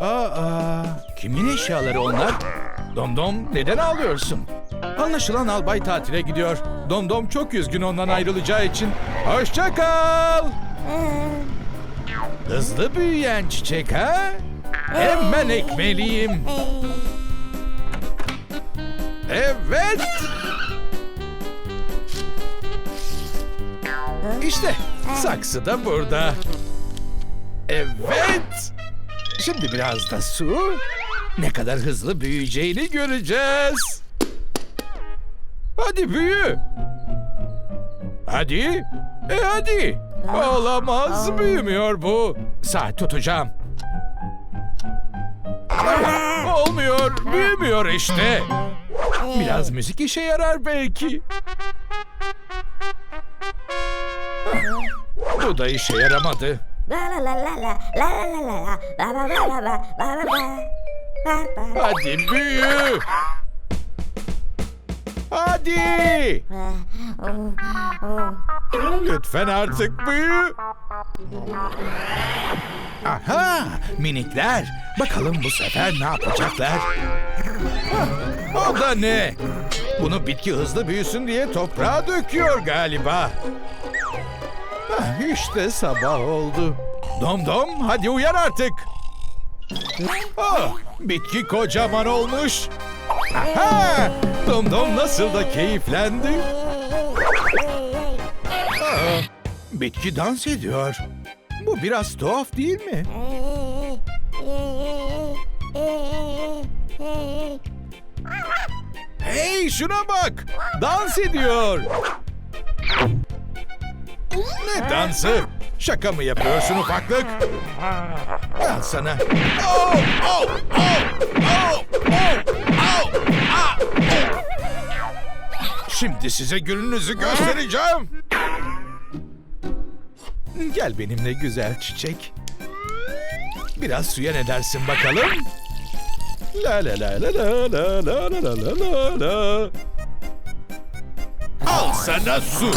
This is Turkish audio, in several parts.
Aa, kimin eşyaları onlar? Domdom neden ağlıyorsun? Anlaşılan albay tatile gidiyor. Domdom çok üzgün ondan ayrılacağı için. Hoşça kal. Hızlı büyüyen çiçek ha? Hemen ekmeliyim. Evet. İşte saksı da burada. Evet. Şimdi biraz da su. Ne kadar hızlı büyüyeceğini göreceğiz. Hadi büyü. Hadi. E hadi. Olamaz büyümüyor bu. Saat tutacağım. Ah, Olmuyor, büyümüyor işte. Biraz müzik işe yarar belki. Ah, Bu da işe yaramadı. La Hadi büyü. Hadi. Lütfen artık büyü. Aha minikler. Bakalım bu sefer ne yapacaklar? O da ne? Bunu bitki hızlı büyüsün diye toprağa döküyor galiba. Ah, işte sabah oldu. Dom dom hadi uyan artık. Oh, bitki kocaman olmuş. Aha! Dom Dom nasıl da keyiflendi. Aa, bitki dans ediyor. Bu biraz tuhaf değil mi? Hey şuna bak! Dans ediyor. Ne dansı? Şaka mı yapıyorsun ufaklık? Al sana. Oh, oh, oh, oh, oh, oh, ah, oh. Şimdi size gününüzü göstereceğim. Gel benimle güzel çiçek. Biraz suya ne dersin bakalım? La la la la la la la la la la la. Al sana su.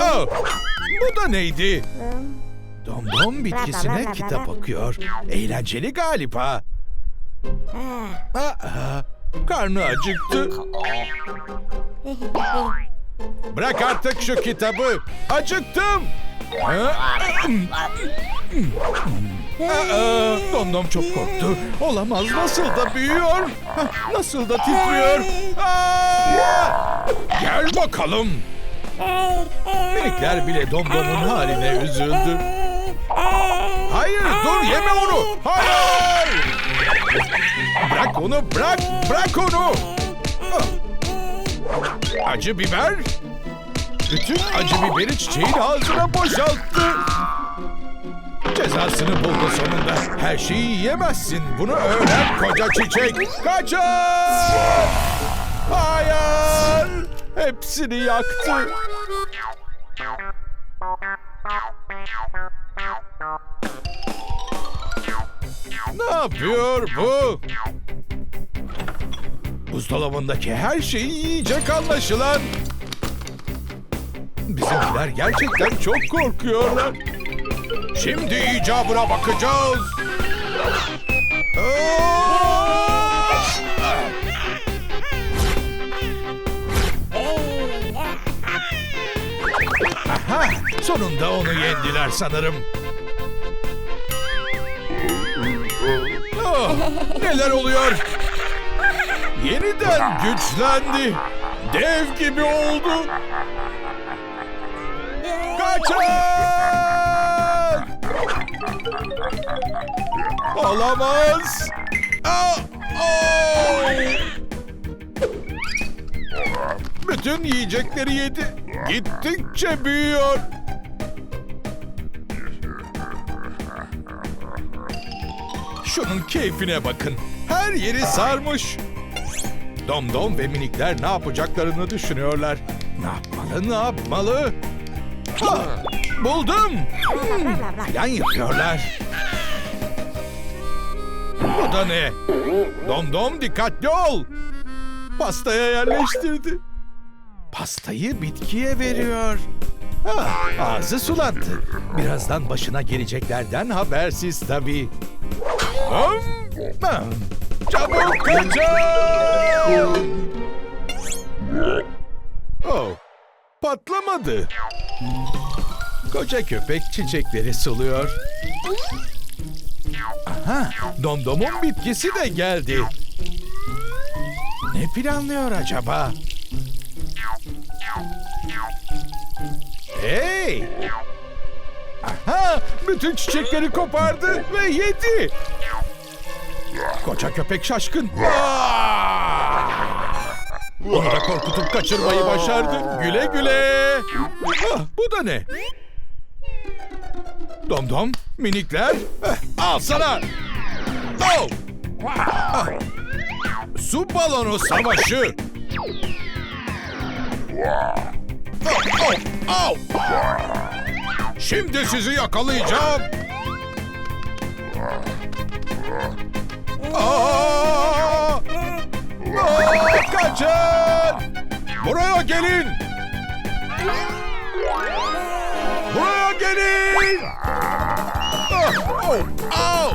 Oh, bu da neydi? Domdom bitkisine kitap okuyor. Eğlenceli galiba. Aa, karnı acıktı. Bırak artık şu kitabı. Acıktım. Aa, Domdom çok korktu. Olamaz nasıl da büyüyor. Nasıl da titriyor. Aa! Gel bakalım. Minikler bile Domdom'un haline üzüldü. Hayır dur yeme onu. Hayır. Bırak onu bırak. Bırak onu. Acı biber. Bütün acı biberi çiçeğin ağzına boşalttı. Cezasını buldu sonunda. Her şeyi yiyemezsin. Bunu öğren koca çiçek. Kaçın! Hayır! Hepsini yaktı. Ne yapıyor bu? Buzdolabındaki her şeyi yiyecek anlaşılan. Bizimkiler gerçekten çok korkuyorlar. Şimdi icabına bakacağız. Sonunda onu yendiler sanırım. Ah, neler oluyor? Yeniden güçlendi. Dev gibi oldu. Kaçın! Olamaz. Aa, oo! Bütün yiyecekleri yedi. Gittikçe büyüyor. Şunun keyfine bakın. Her yeri sarmış. Domdom ve minikler ne yapacaklarını düşünüyorlar. Ne yapmalı, ne yapmalı? Ah, buldum. Hmm, plan yapıyorlar. Bu da ne? Domdom dikkatli ol. Pastaya yerleştirdi. Pastayı bitkiye veriyor. Ah, ağzı sulandı. Birazdan başına geleceklerden habersiz tabii. Çabuk kaçın! Oh, patlamadı. Koca köpek çiçekleri suluyor. Aha, Domdom'un bitkisi de geldi. Ne planlıyor acaba? Hey! Aha! Bütün çiçekleri kopardı ve yedi. Koca köpek şaşkın. Onu da korkutup kaçırmayı başardı. Güle güle. Ah, bu da ne? Domdom, minikler. Eh, al sana. Oh! Ah! Su balonu savaşı. Oh, oh, oh! Şimdi sizi yakalayacağım. Aa! Aa, kaçın! Buraya gelin! Buraya gelin! Ah,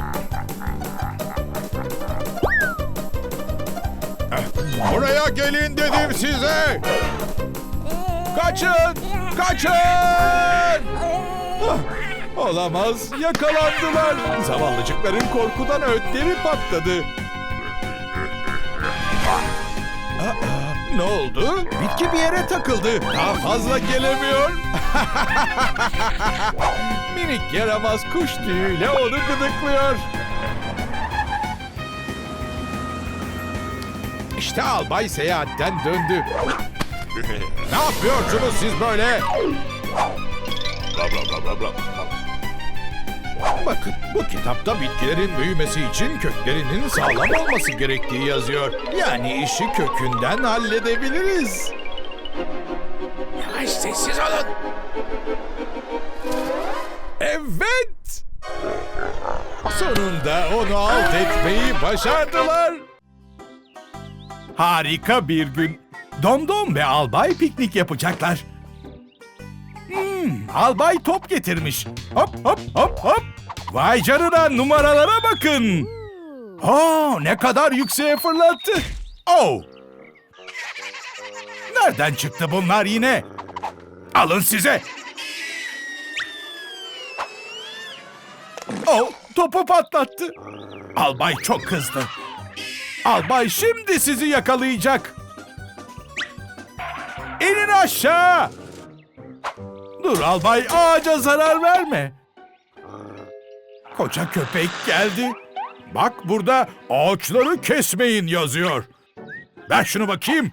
Buraya gelin dedim size! Kaçın! Kaçın! Ah, Olamaz, yakalandılar. Zavallıcıkların korkudan ötleri patladı. Aa, ne oldu? Bitki bir yere takıldı. Daha fazla gelemiyor. Minik yaramaz kuş tüyüyle onu gıdıklıyor. İşte albay seyahatten döndü. ne yapıyorsunuz siz böyle? Bakın bu kitapta bitkilerin büyümesi için köklerinin sağlam olması gerektiği yazıyor. Yani işi kökünden halledebiliriz. Yavaş sessiz olun. Evet! Sonunda onu alt etmeyi başardılar. Harika bir gün. Domdom ve Albay piknik yapacaklar. Hmm, albay top getirmiş. Hop hop hop hop. Vay canına numaralara bakın. Aa, ne kadar yükseğe fırlattı. Oh. Nereden çıktı bunlar yine? Alın size. Oh, topu patlattı. Albay çok kızdı. Albay şimdi sizi yakalayacak. İnin aşağı. Dur albay ağaca zarar verme. Koca köpek geldi. Bak burada ağaçları kesmeyin yazıyor. Ver şunu bakayım.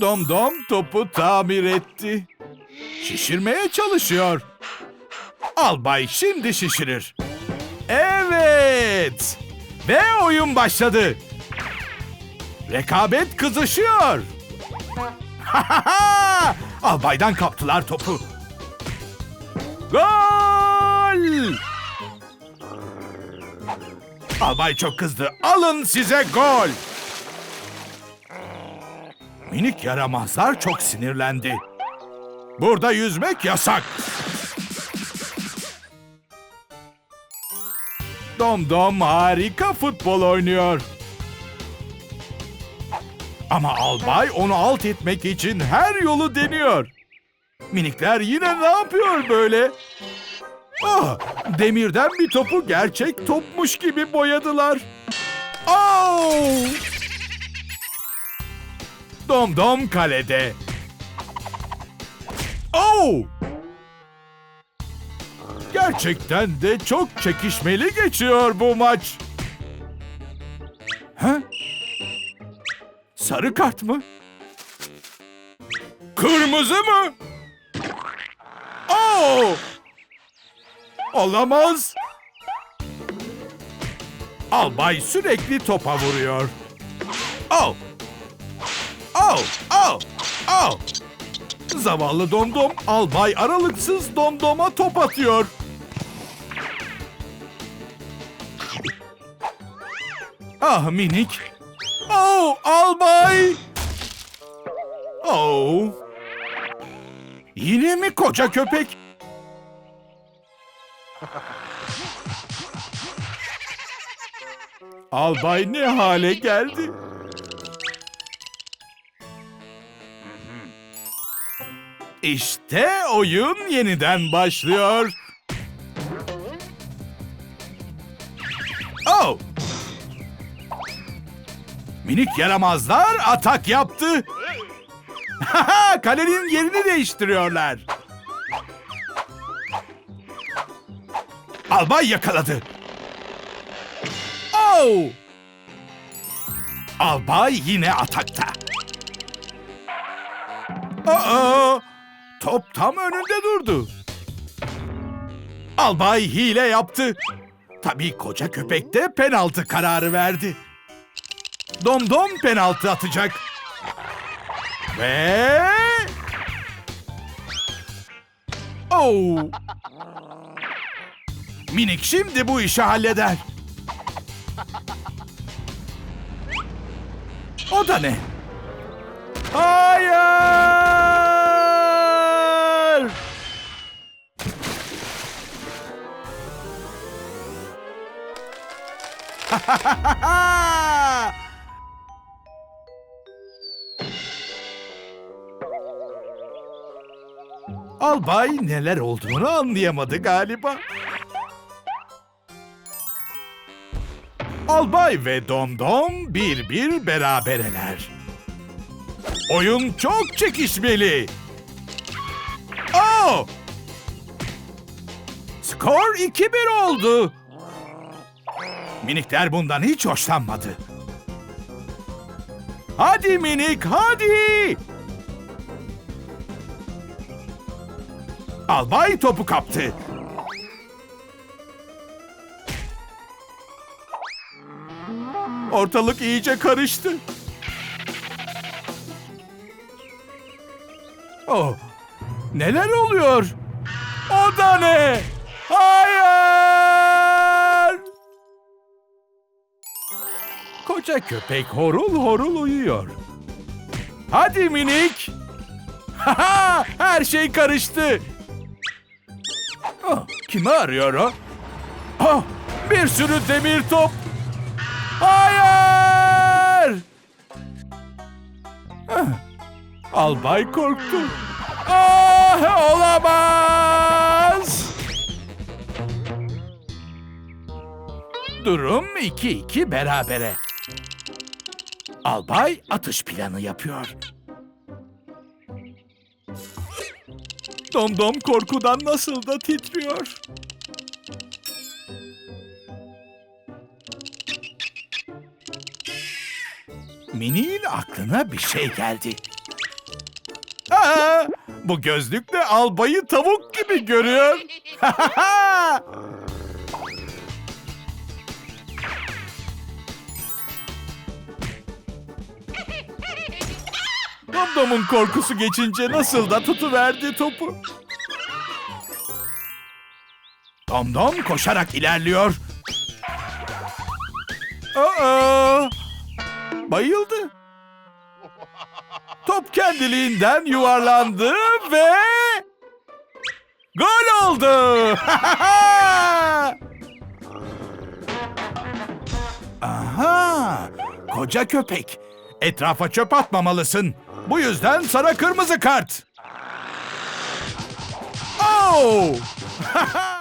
Domdom topu tamir etti. Şişirmeye çalışıyor. Albay şimdi şişirir. Evet. Ve oyun başladı. Rekabet kızışıyor. Albaydan kaptılar topu. Gol! Albay çok kızdı. Alın size gol. Minik yaramazlar çok sinirlendi. Burada yüzmek yasak. Dom Dom harika futbol oynuyor. Ama albay onu alt etmek için her yolu deniyor. Minikler yine ne yapıyor böyle? Ah, demirden bir topu gerçek topmuş gibi boyadılar. Oh! Dom Dom kalede. Oh! Gerçekten de çok çekişmeli geçiyor bu maç. Ha? Sarı kart mı? Kırmızı mı? Olamaz. Albay sürekli topa vuruyor. Oh! Oh! Oh! Oh! Zavallı domdom albay aralıksız domdoma top atıyor. Ah minik. Oh albay! Oh. Yine mi koca köpek? Albay ne hale geldi? İşte oyun yeniden başlıyor. Oh! Minik yaramazlar atak yaptı. Kalenin yerini değiştiriyorlar. Albay yakaladı. Oh! Albay yine atakta. Aa! Top tam önünde durdu. Albay hile yaptı. Tabii koca köpek de penaltı kararı verdi. Domdom penaltı atacak. Ve... Oh! Minik şimdi bu işi halleder. O da ne? Hayır! Albay neler olduğunu anlayamadı galiba. Albay ve Domdom bir bir berabereler. Oyun çok çekişmeli. Oh! Skor 2-1 oldu. Minikler bundan hiç hoşlanmadı. Hadi minik hadi. Albay topu kaptı. Ortalık iyice karıştı. Oh, neler oluyor? O da ne? Hayır! Koca köpek horul horul uyuyor. Hadi minik. Haha, her şey karıştı. Oh, kimi arıyor o? Oh, bir sürü demir top. Hayır! Ah, Albay korktu. Ah, olamaz! Durum 2-2 berabere. Albay atış planı yapıyor. Domdom korkudan nasıl da titriyor. Mini'nin aklına bir şey geldi. Aa, bu gözlükle albayı tavuk gibi görüyor. Domdom'un korkusu geçince nasıl da tutuverdi topu. Domdom koşarak ilerliyor. Aa! Bayıldı. Top kendiliğinden yuvarlandı ve... Gol oldu! Aha! Koca köpek. Etrafa çöp atmamalısın. Bu yüzden sana kırmızı kart. Oh!